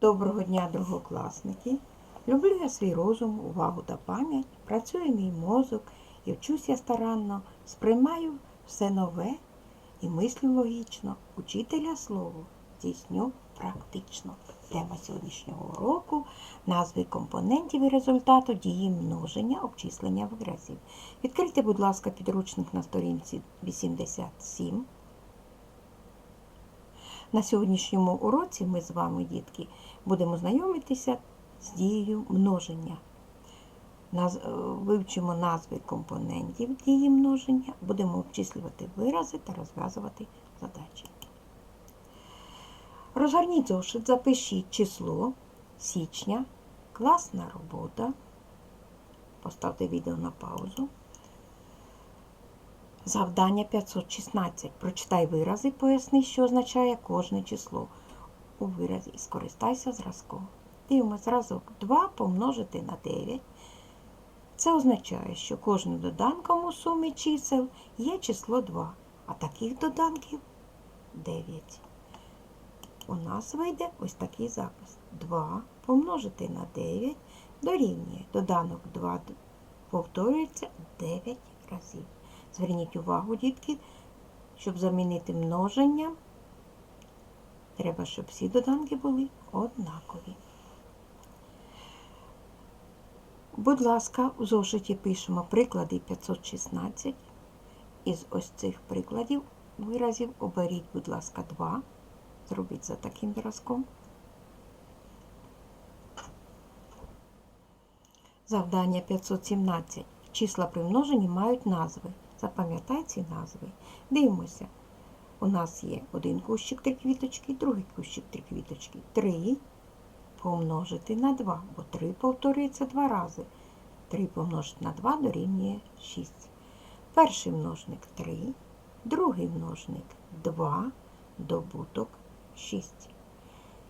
Доброго дня, другокласники! Люблю я свій розум, увагу та пам'ять, працює мій мозок і вчусь я старанно, сприймаю все нове і мислю логічно. Учителя слово здійсню практично. Тема сьогоднішнього уроку назви компонентів і результату дії множення, обчислення виразів. Відкрийте, будь ласка, підручник на сторінці 87. На сьогоднішньому уроці ми з вами, дітки, будемо знайомитися з дією множення. Е, Вивчимо назви компонентів дії множення, будемо обчислювати вирази та розв'язувати задачі. Розгорніть зошит, запишіть число січня, класна робота. Поставте відео на паузу. Завдання 516. Прочитай вирази, поясни, що означає кожне число у виразі скористайся зразком. Дивимося зразок 2 помножити на 9. Це означає, що кожним доданком у сумі чисел є число 2, а таких доданків 9. У нас вийде ось такий запис. 2 помножити на 9 дорівнює. Доданок 2 повторюється 9 разів. Зверніть увагу, дітки, щоб замінити множення, треба, щоб всі доданки були однакові. Будь ласка, у зошиті пишемо приклади 516. Із ось цих прикладів виразів оберіть, будь ласка, два. Зробіть за таким зразком. Завдання 517. Числа при множенні мають назви. Запам'ятай ці назви. Дивимося. У нас є один кущик три квіточки, другий кущик три квіточки. Три помножити на 2, бо 3 повторюється два рази. 3 помножити на 2 дорівнює 6. Перший множник 3, другий множник 2, добуток 6.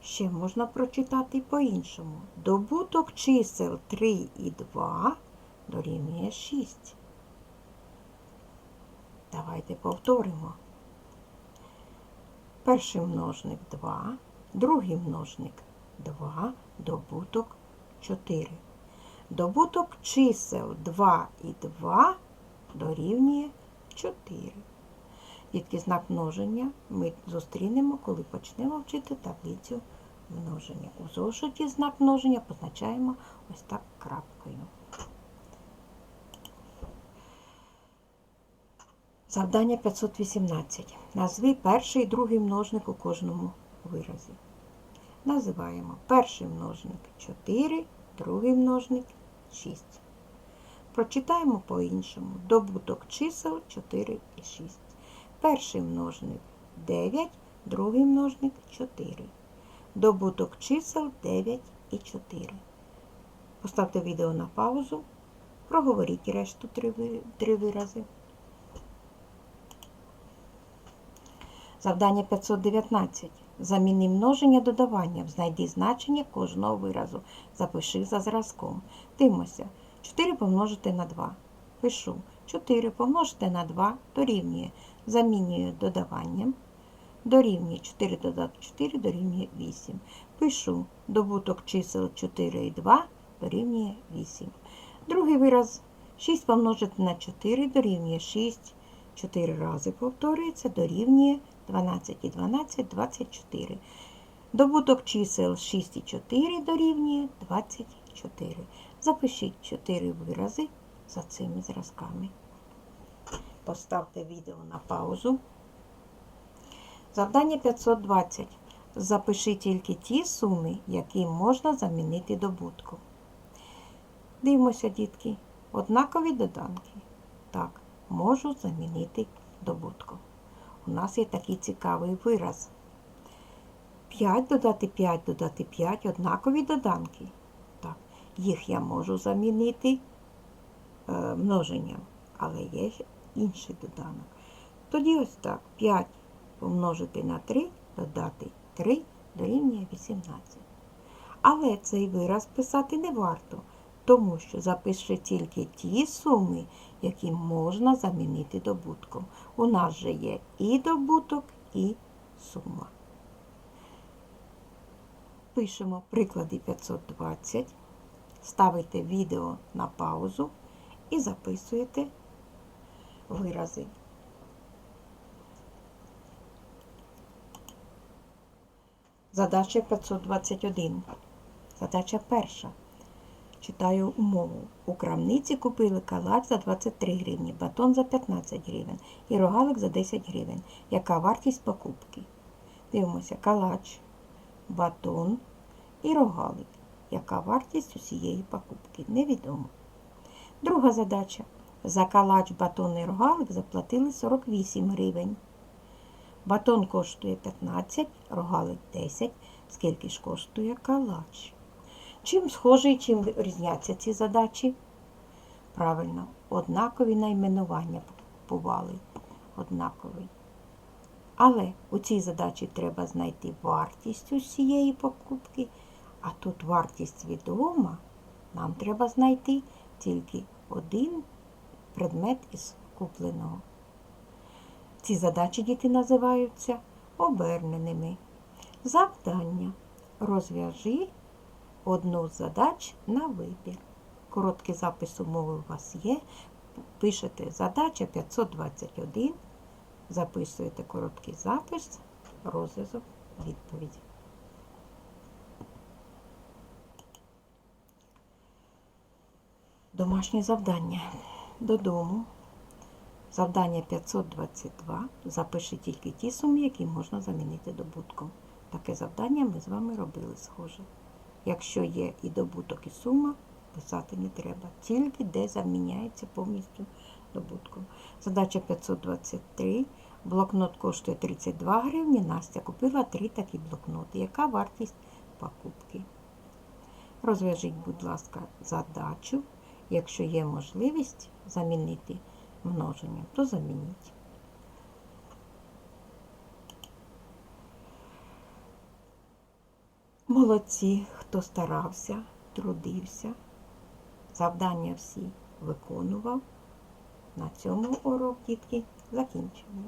Ще можна прочитати по-іншому. Добуток чисел 3 і 2 дорівнює 6. Давайте повторимо. Перший множник 2, другий множник 2, добуток 4. Добуток чисел 2 і 2 дорівнює 4. Дітки знак множення ми зустрінемо, коли почнемо вчити таблицю множення. У зошиті знак множення позначаємо ось так крапкою. Завдання 518. Назви перший і другий множник у кожному виразі. Називаємо перший множник 4, другий множник 6. Прочитаємо по-іншому. Добуток чисел 4 і 6. Перший множник 9, другий множник 4. Добуток чисел 9 і 4. Поставте відео на паузу. Проговоріть решту три вирази. Завдання 519. Заміни множення додаванням. Знайди значення кожного виразу. Запиши за зразком. Дивимося. 4 помножити на 2. Пишу. 4 помножити на 2 дорівнює. Замінюю додаванням. Дорівнює 4 додати 4 дорівнює 8. Пишу. Добуток чисел 4 і 2 дорівнює 8. Другий вираз. 6 помножити на 4 дорівнює 6. 4 рази повторюється, дорівнює 12 і 12 24. Добуток чисел 6 і 4 дорівнює 24. Запишіть 4 вирази за цими зразками. Поставте відео на паузу. Завдання 520. Запиши тільки ті суми, які можна замінити добутком. Дивимося, дітки. Однакові доданки. Так, можу замінити добутком. У нас є такий цікавий вираз. 5 додати 5 додати 5 однакові доданки. Так, їх я можу замінити е, множенням, але є інший доданок. Тоді ось так, 5 помножити на 3, додати 3 дорівнює 18. Але цей вираз писати не варто, тому що запиши тільки ті суми, які можна замінити добутком. У нас же є і добуток, і сума. Пишемо приклади 520, ставите відео на паузу і записуєте вирази. Задача 521. Задача перша. Читаю умову. У крамниці купили калач за 23 гривні, батон за 15 гривень і рогалик за 10 гривень. Яка вартість покупки? Дивимося, калач, батон і рогалик. Яка вартість усієї покупки? Невідомо. Друга задача. За калач, батон і рогалик заплатили 48 гривень. Батон коштує 15, рогалик 10. Скільки ж коштує калач? Чим схожі і чим різняться ці задачі? Правильно, однакові найменування купували. Однаковий. Але у цій задачі треба знайти вартість усієї покупки, а тут вартість відома. Нам треба знайти тільки один предмет із купленого. Ці задачі діти називаються оберненими. Завдання. Розв'яжи одну з задач на вибір. Короткий запис умови у вас є. Пишете задача 521, записуєте короткий запис, розв'язок відповіді. Домашнє завдання. Додому. Завдання 522. Запиши тільки ті суми, які можна замінити добутком. Таке завдання ми з вами робили схоже. Якщо є і добуток, і сума, писати не треба. Тільки де заміняється повністю добутком. Задача 523. Блокнот коштує 32 гривні. Настя купила три такі блокноти. Яка вартість покупки? Розв'яжіть, будь ласка, задачу. Якщо є можливість замінити множенням, то замініть. Молодці, хто старався, трудився, завдання всі виконував. На цьому урок, дітки, закінчено.